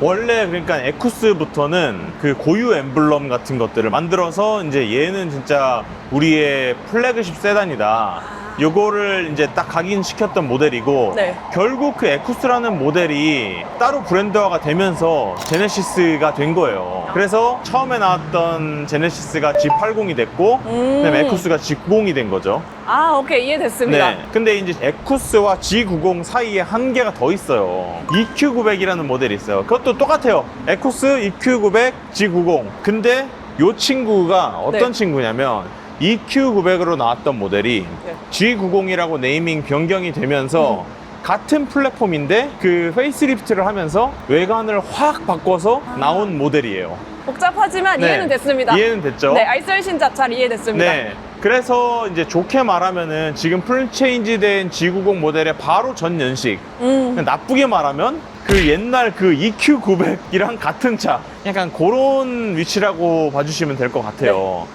원래 그러니까 에쿠스부터는 그 고유 엠블럼 같은 것들을 만들어서 이제 얘는 진짜 우리의 플래그십 세단이다. 요거를 이제 딱 각인시켰던 모델이고 네. 결국 그 에쿠스라는 모델이 따로 브랜드화가 되면서 제네시스가 된 거예요. 그래서 처음에 나왔던 제네시스가 G80이 됐고 음. 그다음에 에쿠스가 G90이 된 거죠. 아, 오케이. 이해됐습니다. 네. 근데 이제 에쿠스와 G90 사이에 한계가 더 있어요. EQ900이라는 모델이 있어요. 그것도 똑같아요. 에쿠스, EQ900, G90. 근데 요 친구가 어떤 네. 친구냐면 EQ900으로 나왔던 모델이 네. G90이라고 네이밍 변경이 되면서 음. 같은 플랫폼인데 그 페이스리프트를 하면서 외관을 확 바꿔서 나온 모델이에요. 복잡하지만 네. 아. 이해는 됐습니다. 이해는 됐죠? 네, 신작 잘 이해됐습니다. 네. 그래서 이제 좋게 말하면은 지금 풀체인지 된 G90 모델의 바로 전 연식. 음. 나쁘게 말하면 그 옛날 그 EQ900이랑 같은 차. 약간 그런 위치라고 봐주시면 될 것 같아요.